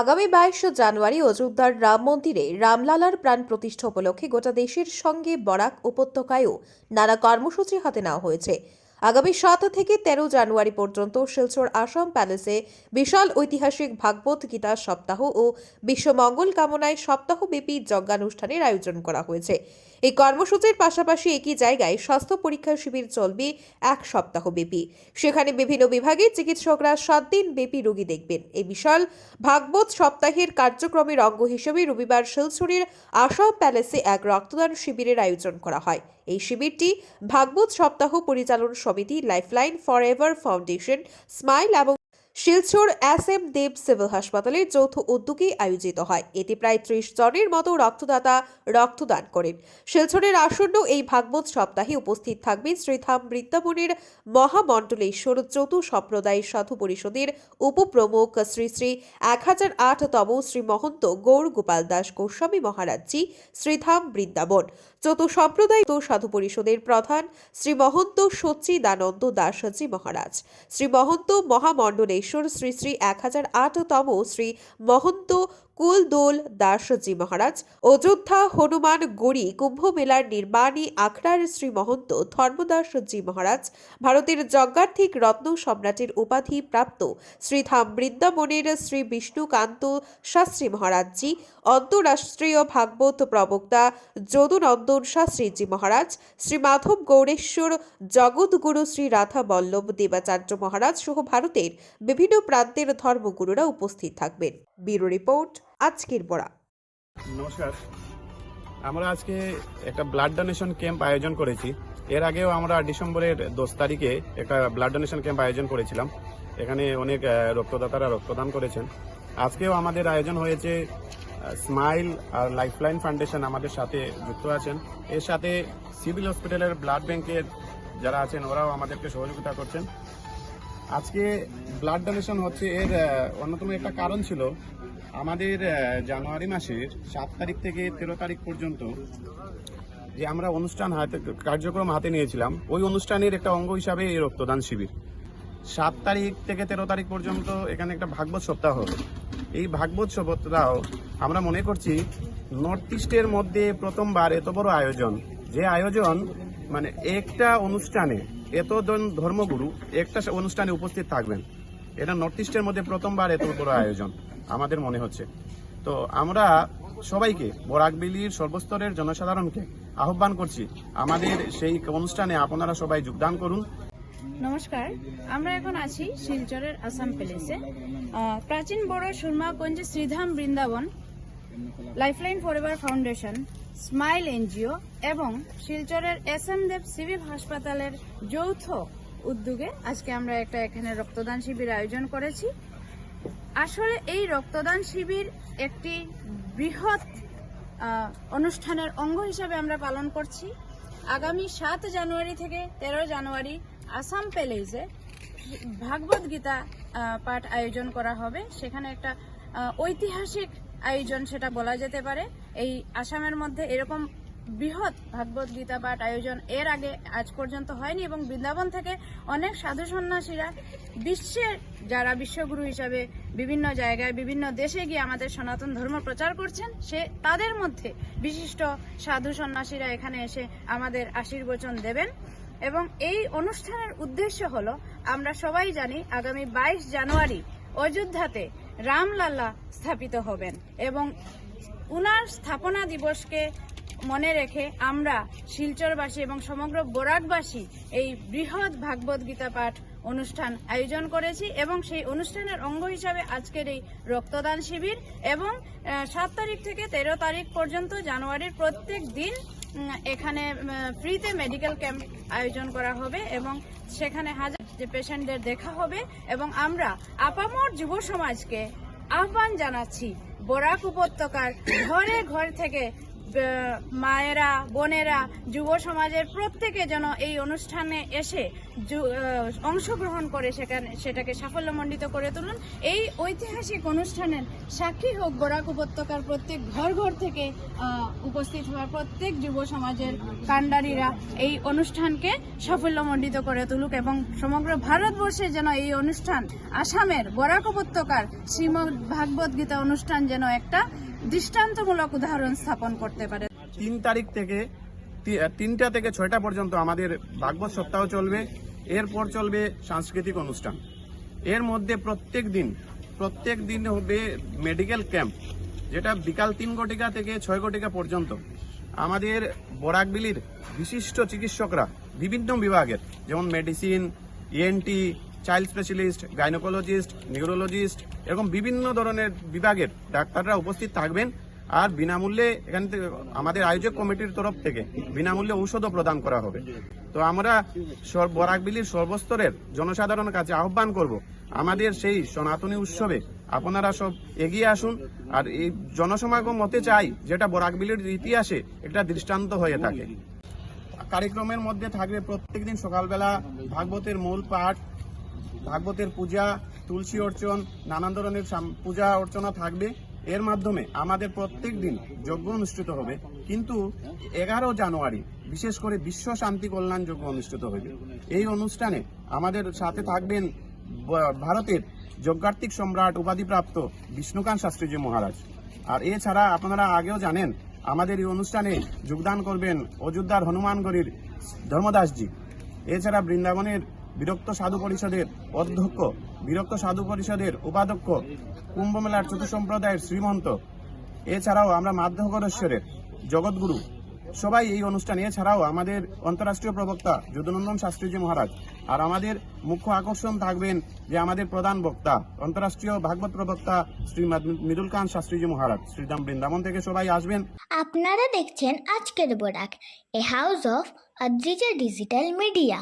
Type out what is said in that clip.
আগামী বাইশ জানুয়ারি অযোধ্যার রাম মন্দিরে রামলালার প্রাণ প্রতিষ্ঠা উপলক্ষে গোটা দেশের সঙ্গে বরাক উপত্যকায়ও নানা কর্মসূচি হাতে নেওয়া হয়েছে। আগামী সাত থেকে তেরো জানুয়ারি পর্যন্ত শিলচর আসাম প্যালেসে বিশাল ঐতিহাসিক ভাগবত গীতা সপ্তাহ ও বিশ্বমঙ্গল কামনায় সপ্তাহব্যাপী যজ্ঞানুষ্ঠানের আয়োজন করা হয়েছে। এই কর্মসূচির পাশাপাশি একই জায়গায় স্বাস্থ্য পরীক্ষা শিবির চলবে এক সপ্তাহব্যাপী। সেখানে বিভিন্ন বিভাগের চিকিৎসকরা সাত দিন ব্যাপী রোগী দেখবেন। এই বিশাল ভাগবত সপ্তাহের কার্যক্রমের অঙ্গ হিসেবে রবিবার শিলচরের আসাম প্যালেসে এক রক্তদান শিবিরের আয়োজন করা হয়। এই শিবিরটি ভাগবত সপ্তাহ পরিচালন সমিতি lifeline for ever foundation, smile এবং শিলচর এম দেব সিভিল হাসপাতালের যৌথ উদ্যোগে আয়োজিত হয়। এতে প্রায় ত্রিশ জনের মতো রক্তদাতা রক্তদান করেন। শিলচরের আসন্ন এই ভাগবত সপ্তাহে উপস্থিত থাকবেন শ্রীধাম বৃন্দাবনের মহামণ্ডলেশ্বর চতু সম্প্রদায় সাধু পরিষদের উপপ্রমুখ শ্রী শ্রী এক হাজার আটতম শ্রী মহন্ত গৌর গোপাল দাস গোস্বামী মহারাজজি শ্রীধাম বৃন্দাবন। চতু সম্প্রদায় সাধু পরিষদের প্রধান শ্রী মহন্ত সচ্চিদানন্দ দাসজি মহারাজ। শ্রী মহন্ত মহামণ্ডলেশ্বর শ্রী শ্রী এক হাজার আটতম শ্রী মহন্ত কুলদোল দাসজি মহারাজ অযোধ্যা হনুমান গড়ি কুম্ভ মেলার নির্মাণী আখড়ার শ্রী মহন্ত ধর্মদাসজি মহারাজ, ভারতের যজ্ঞার্থিক রত্ন সম্রাটের উপাধি প্রাপ্ত শ্রীধাম বৃন্দাবনের শ্রী বিষ্ণুকান্ত শাস্ত্রী মহারাজজি, অন্তরাষ্ট্রীয় ভাগবত প্রবক্তা যদুনন্দন শাস্ত্রীজি মহারাজ, শ্রী মাধব গৌরেশ্বর জগৎগুরু শ্রী রাধা বল্লভ দেবাচার্য মহারাজ সহ ভারতের বিভিন্ন প্রান্তের ধর্মগুরুরা উপস্থিত থাকবেন। ব্যুরো রিপোর্ট, আজকের বড়া নমস্কার। আমরা আজকে একটা ব্লাড ডোনেশন ক্যাম্প আয়োজন করেছি। এর আগেও আমরা ডিসেম্বরের দশ তারিখে একটা ব্লাড ডোনেশন ক্যাম্প আয়োজন করেছিলাম। এখানে অনেক রক্তদাতারা রক্তদান করেছেন। আজকেও আমাদের আয়োজন হয়েছে স্মাইল আর লাইফলাইন ফাউন্ডেশন আমাদের সাথে যুক্ত আছেন। এর সাথে সিভিল হসপিটালের ব্লাড ব্যাংকের যারা আছেন, ওরাও আমাদেরকে সহযোগিতা করছেন। আজকে ব্লাড ডোনেশন হচ্ছে এর অন্যতম একটা কারণ ছিল আমাদের জানুয়ারি মাসের সাত তারিখ থেকে তেরো তারিখ পর্যন্ত যে আমরা অনুষ্ঠান হাতে, কার্যক্রম হাতে নিয়েছিলাম, ওই অনুষ্ঠানের একটা অঙ্গ হিসাবে এই রক্তদান শিবির। সাত তারিখ থেকে তেরো তারিখ পর্যন্ত এখানে একটা ভাগবত সপ্তাহ এই ভাগবত সপ্তাহ আমরা মনে করছি নর্থ ইস্টের মধ্যে প্রথমবার এত বড় আয়োজন। যে আয়োজন মানে একটা অনুষ্ঠানে এতজন ধর্মগুরু একটা অনুষ্ঠানে উপস্থিত থাকবেন। এটা নর্থ ইস্টের মধ্যে প্রথমবার এত বড় আয়োজন, আমাদের মনে হচ্ছে। তো আমরা সবাইকে, বরাকবিলির সর্বস্তরের জনসাধারণকে আহ্বান করছি, আমাদের সেই অনুষ্ঠানে আপনারা সবাই যোগদান করুন। নমস্কার, আমরা এখন আছি শিলচরের আসাম প্যালেসে। প্রাচীন বড় সুরমাগঞ্জে Sridham Vrindavan lifeline forever foundation smile NGO এবং শিলচরের এস এম দেব সিভিল হাসপাতালের যৌথ উদ্যোগে আজকে আমরা একটা এখানে রক্তদান শিবির আয়োজন করেছি। আসলে এই রক্তদান শিবির একটি বৃহৎ অনুষ্ঠানের অঙ্গ হিসাবে আমরা পালন করছি। আগামী সাত জানুয়ারি থেকে তেরো জানুয়ারি আসাম প্যালেসে ভাগবত গীতা পাঠ আয়োজন করা হবে। সেখানে একটা ঐতিহাসিক আয়োজন সেটা বলা যেতে পারে। এই আসামের মধ্যে এরকম বৃহৎ ভাগবত গীতা পাঠ আয়োজন এর আগে আজ পর্যন্ত হয়নি এবং বৃন্দাবন থেকে অনেক সাধু সন্ন্যাসীরা বিশ্বের যারা বিশ্বগুরু হিসাবে বিভিন্ন জায়গায়, বিভিন্ন দেশে গিয়ে আমাদের সনাতন ধর্ম প্রচার করছেন, সে তাদের মধ্যে বিশিষ্ট সাধু সন্ন্যাসীরা এখানে এসে আমাদের আশীর্বচন দেবেন। এবং এই অনুষ্ঠানের উদ্দেশ্য হলো, আমরা সবাই জানি আগামী বাইশ জানুয়ারি অযোধ্যাতে রামলাল্লা স্থাপিত হবেন এবং উনার স্থাপনা দিবসকে মনে রেখে আমরা শিলচরবাসী এবং সমগ্র বরাকবাসী এই বৃহৎ ভাগবত গীতা পাঠ অনুষ্ঠান আয়োজন করেছি এবং সেই অনুষ্ঠানের অঙ্গ হিসাবে আজকের এই রক্তদান শিবির এবং সাত তারিখ থেকে তেরো তারিখ পর্যন্ত জানুয়ারির প্রত্যেক দিন এখানে ফ্রিতে মেডিকেল ক্যাম্প আয়োজন করা হবে এবং সেখানে হাজার যে পেশেন্টদের দেখা হবে এবং আমরা আপামর যুব সমাজকে আহ্বান জানাচ্ছি বরাক উপত্যকার ঘরে ঘর থেকে মায়েরা, বোনেরা, যুব সমাজের প্রত্যেকে যেন এই অনুষ্ঠানে এসে অংশগ্রহণ করে সেখানে, সেটাকে সাফল্যমণ্ডিত করে তুলুন। এই ঐতিহাসিক অনুষ্ঠানের সাক্ষী হোক বরাক উপত্যকার প্রত্যেক ঘর ঘর থেকে উপস্থিত হওয়া প্রত্যেক যুব সমাজের কাণ্ডারীরা এই অনুষ্ঠানকে সাফল্যমণ্ডিত করে তুলুক এবং সমগ্র ভারতবর্ষে যেন এই অনুষ্ঠান, আসামের বরাক উপত্যকার শ্রীমদ ভাগবত গীতা অনুষ্ঠান যেন একটা দৃষ্টান্তমূলক উদাহরণ স্থাপন করতে পারে। তিন তারিখ থেকে তিনটা থেকে ছয়টা পর্যন্ত আমাদের ভাগবত সপ্তাহ চলবে, এরপর চলবে সাংস্কৃতিক অনুষ্ঠান। এর মধ্যে প্রত্যেক দিন প্রত্যেক দিন হবে মেডিকেল ক্যাম্প যেটা বিকাল তিন ঘটিকা থেকে ছয় ঘটিকা পর্যন্ত। আমাদের বরাকবিলির বিশিষ্ট চিকিৎসকরা বিভিন্ন বিভাগের, যেমন medicine ENT child specialist, gynaecologist, neurologist, এরকম বিভিন্ন ধরনের বিভাগের ডাক্তাররা উপস্থিত থাকবেন আর বিনামূল্যে এখান থেকে আমাদের আয়োজক কমিটির তরফ থেকে বিনামূল্যে ঔষধও প্রদান করা হবে। তো আমরা বরাকবিলির সর্বস্তরের জনসাধারণের কাছে আহ্বান করব, আমাদের সেই সনাতনী উৎসবে আপনারা সব এগিয়ে আসুন আর এই জনসমাগম হতে চাই যেটা বরাকবিলির ইতিহাসে একটা দৃষ্টান্ত হয়ে থাকে। কার্যক্রমের মধ্যে থাকবে প্রত্যেকদিন সকালবেলা ভাগবতের মূল পাঠ ভাগবতের পূজা, তুলসী অর্চন, নানান ধরনের পূজা অর্চনা থাকবে। এর মাধ্যমে আমাদের প্রত্যেক দিন যজ্ঞ অনুষ্ঠিত হবে। কিন্তু এগারো জানুয়ারি, বিশেষ করে বিশ্ব শান্তি কল্যাণ যজ্ঞ অনুষ্ঠিত হবে। এই অনুষ্ঠানে আমাদের সাথে থাকবেন ভারতের যজ্ঞার্থিক সম্রাট উপাধিপ্রাপ্ত বিষ্ণুকান্ত শাস্ত্রীজি মহারাজ। আর এছাড়া আপনারা আগেও জানেন, আমাদের এই অনুষ্ঠানে যোগদান করবেন অযোধ্যার হনুমানগড়ির ধর্মদাসজি। এছাড়া বৃন্দাবনের বিরক্ত সাধু পরিষদের অধ্যক্ষ, বিরক্ত সাধু পরিষদের উপাধ্যক্ষ, কুম্ভমেলার চতুসম্প্রদায়ের শ্রীমন্ত। এছাড়াও আমরা মাধ্যকরেশ্বরের জগৎগুরু। সবাই এই অনুষ্ঠানে, এছাড়াও আমাদের অন্তরাষ্ট্রীয় প্রবক্তা যদুনন্দন শাস্ত্রীজি মহারাজ আর আমাদের মুখ্য আকর্ষণ থাকবেন যে আমাদের প্রধান বক্তা, অন্তরাষ্ট্রীয় ভাগবত প্রবক্তা শ্রী মৃদুল খান শাস্ত্রীজি মহারাজ। শ্রীদাম বৃন্দাবন থেকে সবাই আসবেন। আপনারা দেখছেন আজকের Barak, a house of Adrija digital media.